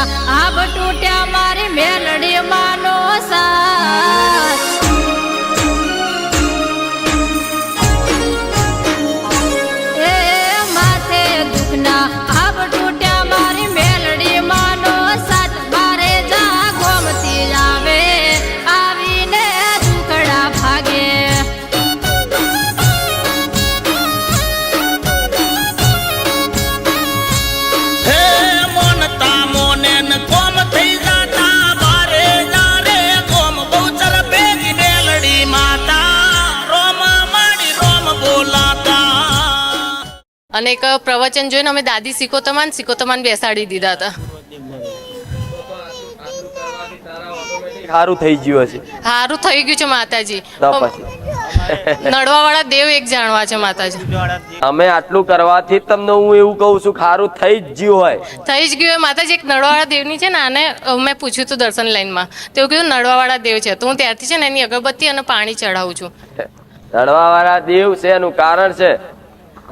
દુખના આબ તૂટ્યા અને એક પ્રવચન જોઈને અમે દાદી સિકોતમાન સિકોતમાન બેસાડી દીધા હતા. સારું થઈ ગયું હશે. સારું થઈ ગયું છે માતાજી. નડવાવાળા દેવ એક જાણવા છે માતાજી. અમે આટલું કરવાથી તમને હું એવું કહું છું ખારું થઈ જ ગયું હોય. થઈ જ ગયું હોય. માતાજી એક નડવાવાળા દેવની છે ને આને મેં પૂછ્યું હતું દર્શન લાઈનમાં. તો કીધું નડવાવાળા દેવ છે. તો હું ત્યારથી છે ને એની અગરબત્તી અને પાણી ચડાવું છું. રડવા વાળા દેવ છે એનું કારણ છે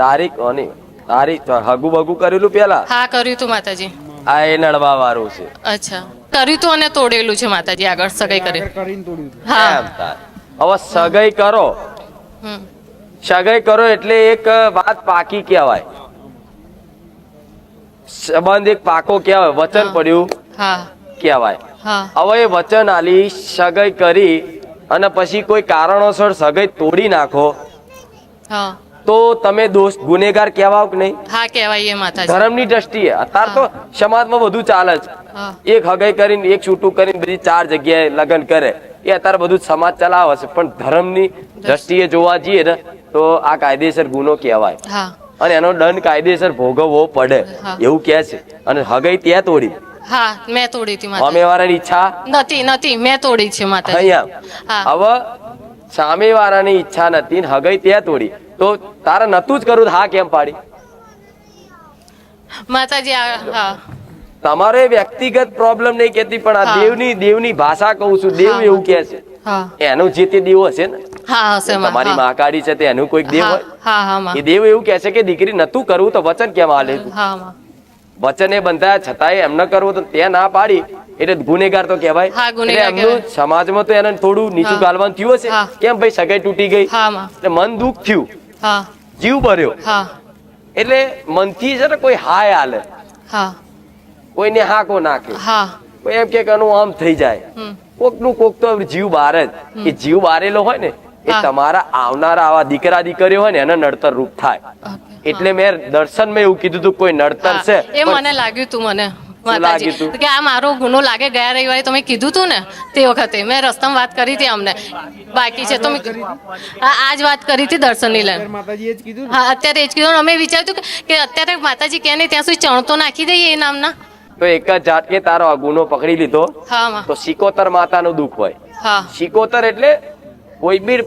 તારીખ ઓની તારીખ હગુ બગુ કરેલું પેલા? હા કર્યું તું માતાજી. આ એ નડવા વાળું છે. અચ્છા. કર્યું તું અને તોડેલું છે માતાજી આગળ સગાઈ કરી. હા. હવે સગાઈ કરો. સગાઈ કરો એટલે એક વાત પાકી કહેવાય. સંબંધ એક પાકો કહેવાય. વચન પડ્યું હા. કહેવાય. હવે એ વચન આલી સગાઈ કરી અને પછી કોઈ કારણોસર સગાઈ તોડી નાખો. હા. તો તમે દોષ ગુનેગાર કહેવાઓ કે નહીં? હા કહેવાય માતાજી. ધર્મની દ્રષ્ટિએ. અત્યારે તો સમાજમાં બધું ચાલે છે. એક હગાઈ કરીને એક છૂટું કરીને બધી ચાર જગ્યાએ લગ્ન કરે. એ અત્યારે બધું સમાજ ચલાવે છે. પણ ધર્મની દ્રષ્ટિએ જોવા જઈએ ને તો આ કાયદેસર ગુનો કહેવાય. અને એનો દંડ કાયદેસર ભોગવવો પડે. એવું કહે છે. અને હગાઈ ત્યાં તોડી. હા મેં તોડી હતી માતા અમે વાળાની ઈચ્છા? નથી નથી. મેં તોડી છે માતા અહીંયા. હવે સામે વાળાની ઈચ્છા નથી ને હગાઈ ત્યાં તોડી. તો તારે નતું જ કરું હા કેમ પાડી? માતાજી હા. તમારો વ્યક્તિગત પ્રોબ્લેમ નહીં કેતી પણ આ દેવની દેવની ભાષા કહું છું. દેવ એવું કે છે. એનું જે તે દેવ હશે ને તમારી મહાકાળી છે તે એનું કોઈક દેવ હોય. એ દેવ એવું કે છે કે દીકરી નતું કરવું તો વચન કેમ હાલે વચન એ બંધાયા છતાંય એમ ન કરવું તો તે ના પાડી એટલે ગુનેગાર તો કહેવાય. એમનું સમાજમાં તો એને થોડું નીચું. ગાલવાનું થયું હશે. કેમ ભાઈ સગાઈ તૂટી ગઈ? એટલે મન દુઃખ થયું. હા. જીવ ભર્યો. હા. એટલે મનથી છે ને કોઈ હાય હાલે. હા. કોઈને હાકો નાખે હા. કોઈ એમ કે આનું આમ થઈ જાય. કોકનું કોક તો જીવ બારે જ. એ જીવ બારેલો હોય ને એ તમારા આવનારા આવા દીકરા દીકરીઓ હોય ને એને નડતર રૂપ થાય. એટલે મેં દર્શન મેં એવું કીધું હતું કોઈ નડતર છે એ મને લાગ્યું તું મને. માતાજી. તું? કે આ મારો ગુનો લાગે ગયા રવિવારે તમે કીધું તું ને તે વખતે. મેં રસ્તામાં વાત કરી હતી અમને. બાકી છે તો આજ વાત કરી હતી દર્શનની લઈને. માતાજીએ જ કીધું હા અત્યારે એ જ કીધું અમે વિચાર્યું કે- અત્યારે માતાજી કે નહીં ત્યાં સુધી ચણતો નાખી દઈએ એ નામના. તો એક જ કે તારો આ ગુનો પકડી લીધો. હા તો સિકોતર માતાનું દુઃખ હોય. હા. સિકોતર એટલે કોઈ બી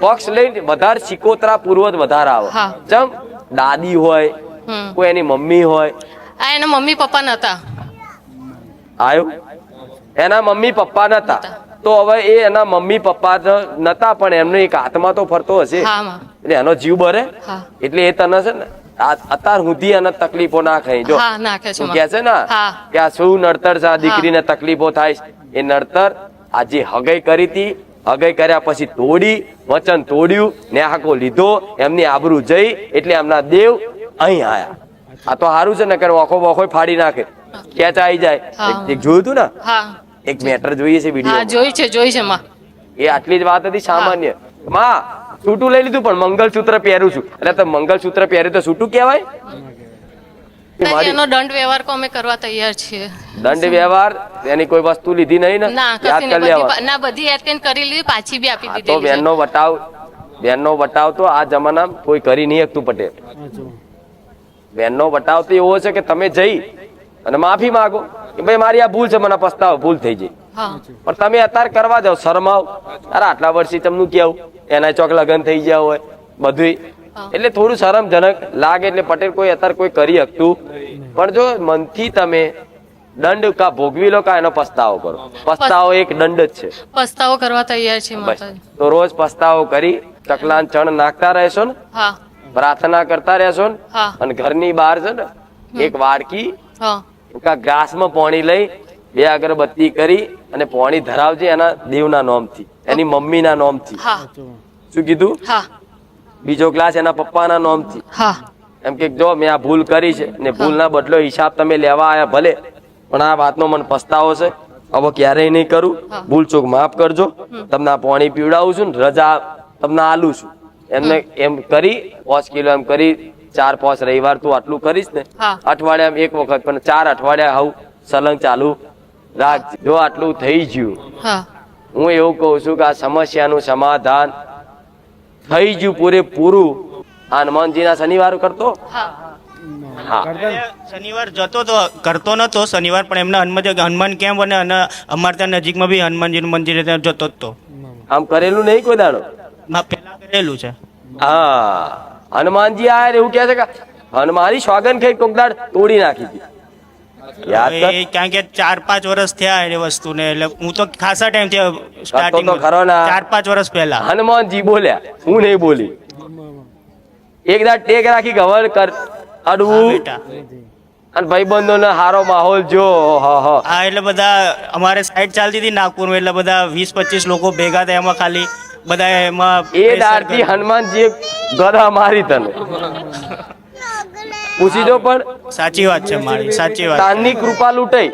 પક્ષ લઈને વધારે સિકોતરા પૂર્વજ વધારે આવે. હા. જેમ દાદી હોય કોઈ એની મમ્મી હોય. આ એના મમ્મી પપ્પા નતા. આવ્યો એના મમ્મી પપ્પા નતા. તો હવે એ એના મમ્મી પપ્પા નતા પણ એમનો એક આત્મા તો ફરતો હશે. એટલે એનો જીવ બરે. એટલે એ તને છે ને આ- અત્યાર સુધી એને તકલીફો ના ખાઈ. જો શું કે છે ને કે આ શું નડતર છે આ દીકરીને તકલીફો થાય એ નડતર આ જે હગાઈ કરી હતી હગાઈ કર્યા પછી તોડી વચન તોડ્યું ને હાકો લીધો એમની આબરૂ જઈ એટલે એમના દેવ અહીં આયા. આ તો સારું છે ને કે આખો બખો ફાડી નાખે. ખેંચ આવી જાય. એક- જોયું તું ને? એક મેટર જોઈએ છે વીડિયો જોઈ છે જોઈ છે માં. એ આટલી જ વાત હતી સામાન્ય. માં સૂટું લઈ લીધું પણ મંગલસૂત્ર પહેરું છું. એટલે તો મંગલસૂત્ર પહેર્યું તો સૂટું કહેવાય? એનો દંડ વ્યવહાર અમે કરવા તૈયાર છીએ. દંડ વ્યવહાર એની કોઈ વસ્તુ લીધી નહીં ને? ના કરી બધી ના બધી એટેન્ડ કરી લીધી પાછી બી આપી દીધી તો બેનનો વટાવ બેનનો વટાવ તો આ જમાનામાં કોઈ કરી નહીં શકતું પટેલ. બેનનો વટાવ તો એવો છે કે તમે જઈ અને માફી માંગો કે ભાઈ મારી આ ભૂલ છે મને પસ્તાવો ભૂલ થઈ જઈ પણ તમે અત્યારે કરવા જાવ શરમાવ. અરે આટલા વર્ષથી તમનું કેવું? એના ચોક લગ્ન થઈ ગયા હોય બધું એટલે થોડું શરમજનક લાગે એટલે પટેલ કોઈ અત્યારે કોઈ કરી શકતું. પણ જો મનથી તમે દંડ કા ભોગવી લો કા એનો પસ્તાવો કરો. પસ્તાવો એક દંડ જ છે. પસ્તાવો કરવા તૈયાર છે માતાજી. તો રોજ પસ્તાવો કરી ચકલાન ચણ નાખતા રહેશો ને? હા. પ્રાર્થના કરતા રહેશો ને? હા. અને ઘરની બહાર છે ને એક વાડકી હા. કા ગ્રાસમાં પાણી લઈ બે અગરબત્તી કરી અને પાણી ધરાવજે એના દેવના નોમથી એની મમ્મીના નોમથી. શું કીધું? બીજો ગ્લાસ એના પપ્પાના નોમથી. એમ કે જો મેં આ ભૂલ કરી છે ને ભૂલના બદલો હિસાબ તમે લેવા આવ્યા ભલે પણ આ વાતનો મને પસ્તાવો છે. હવે ક્યારેય નહીં કરું. ભૂલ ચૂક માફ કરજો. તમને આ પાણી પીવડાવું છું ને રજા તમને આલું છું. એમને એમ કરી પાંચ કિલો એમ કરી ચાર પાંચ રવિવાર તું આટલું કરીશ ને હા. અઠવાડિયામાં એક વખત પણ ચાર અઠવાડિયા આવું સલંગ ચાલુ રાખ. જો આટલું થઈ ગયું હું. એવું કહું છું કે આ સમસ્યાનું સમાધાન થઈ ગયું પૂરેપૂરું. આ હનુમાનજીના શનિવાર કરતો? હા. હા. શનિવાર જતો તો કરતો નતો શનિવાર પણ એમના હનુમાન હનુમાન કેમ બને અને અમારે ત્યાં નજીકમાં બી હનુમાનજીનું મંદિર ત્યાં જતો જ તો. આમ કરેલું નહીં કોઈ દાડો? પેલા કરેલું છે. હા. હનુમાનજી આયા એવું કહે છે કે હનુમાની સ્વાગન ખાઈ કોક દાડ તોડી નાખી હતી કારણ કે ચાર પાંચ વર્ષ થયા એ વસ્તુને એટલે હું તો ખાસા ટાઈમ થયો સ્ટાર્ટિંગ ખરો ના. ચાર પાંચ વર્ષ પહેલા. હનુમાનજી બોલ્યા હું નહીં બોલી. એક દાડ ટેક રાખી ગવર કર અડવું. અને ભાઈબંધો ને હારો માહોલ જો હ એટલે બધા અમારે સાઈડ ચાલતી હતી નાગપુરમાં એટલે બધા વીસ પચીસ લોકો ભેગા થયા એમાં ખાલી. બધા એમાં એ pressure દાડથી કર્યું. હનુમાનજી ગધા મારી તને. પૂછી જો પણ. સાચી વાત છે મારી સાચી વાત તાનની કૃપા લૂંટાઈ.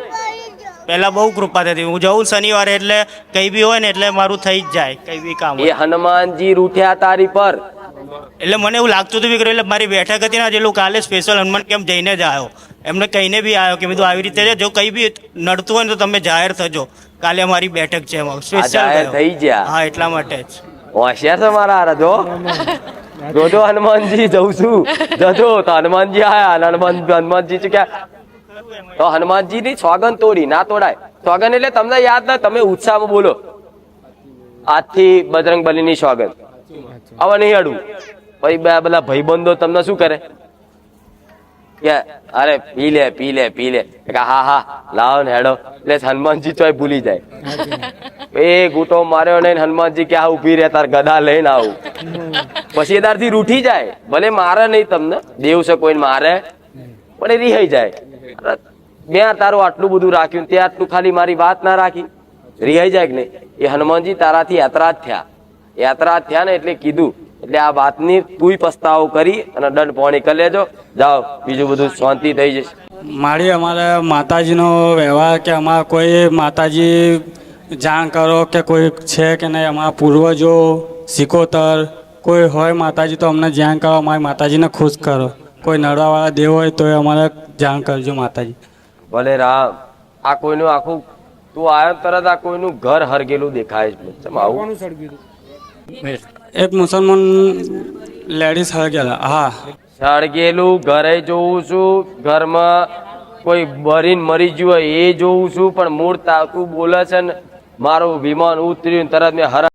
પહેલા બહુ કૃપા થતી. હું જઉં શનિવારે એટલે કઈ બી હોય ને એટલે મારું થઈ જ જાય કઈ બી કામ એ હનુમાનજી રૂઠ્યા તારી પર. એટલે મને એવું લાગતું હતું એટલે મારી બેઠક હતી ને જે કાલે સ્પેશિયલ હનુમાન કેમ જઈને જ આવ્યો? એમને કહીને બી આવ્યો કે બધું આવી રીતે જો કંઈ બી નડતું હોય તો તમે જાહેર થજો. કાલે અમારી બેઠક છે એમાં. સ્પેશિયલ થઈ ગયા. હા એટલા માટે જ. હોશિયાર છે મારા જો. જોજો હનુમાનજી જઉં છું. જજો તો હનુમાનજી આયા હનુમાન હનુમાનજી શું ક્યાં તો હનુમાનજી ની સોગન તોડી ના તોડાય. સોગન એટલે તમને યાદ ના તમે ઉત્સાહમાં બોલો. આજથી બજરંગ બલીની સોગન હવે નહીં અડવું. પછી બે બધા ભાઈબંધો તમને શું કરે? કે અરે પી લે પી લે પી લે. હા હા લાવો ને હેડો. એટલે હનુમાનજી ચોય ભૂલી જાય. એ ગૂંટો માર્યો ને હનુમાનજી કે આ ઊભી રહે તાર ગદા લઈને આવું. પછી એ તારથી રૂઠી જાય. ભલે મારે નહીં તમને દેવ છે કોઈને મારે પણ એ રિહાઈ જાય. મેં તારું આટલું બધું રાખ્યું તે આટલું ખાલી મારી વાત ના રાખી. રિહાઈ જાય કે નહીં? એ હનુમાનજી તારાથી યાત્રા જ થયા. યાત્રા થયા ને એટલે કીધું એટલે આ વાતની તુંય પસ્તાવો કરી અને દંડ પોણી કરી લેજો. જાઓ બીજું બધું શાંતિ થઈ જશે. મારી અમારે માતાજીનો વ્યવહાર કે અમારા કોઈ માતાજી જાણ કરો કે કોઈ છે કે નહીં અમારા પૂર્વજો સિકોતર કોઈ હોય માતાજી તો અમને જાણ કરો અમારી માતાજીને ખુશ કરો. કોઈ નડવાવાળા દેવ હોય તો એ અમારે જાણ કરજો માતાજી. ભલે રામ આ કોઈનું આખું તું આવ્યો તરત આ કોઈનું ઘર હરગેલું દેખાય છે. આવું? આવું એક મુસલમાન લેડીઝ હળગેલા હા. સળગેલું ઘરે જોઉં છું. ઘરમાં કોઈ બરીન મરી ગયું હોય એ જોઉં છું. પણ મૂળ તાકું બોલે છે ને, મારું વિમાન ઉતર્યું તરત મેં હરા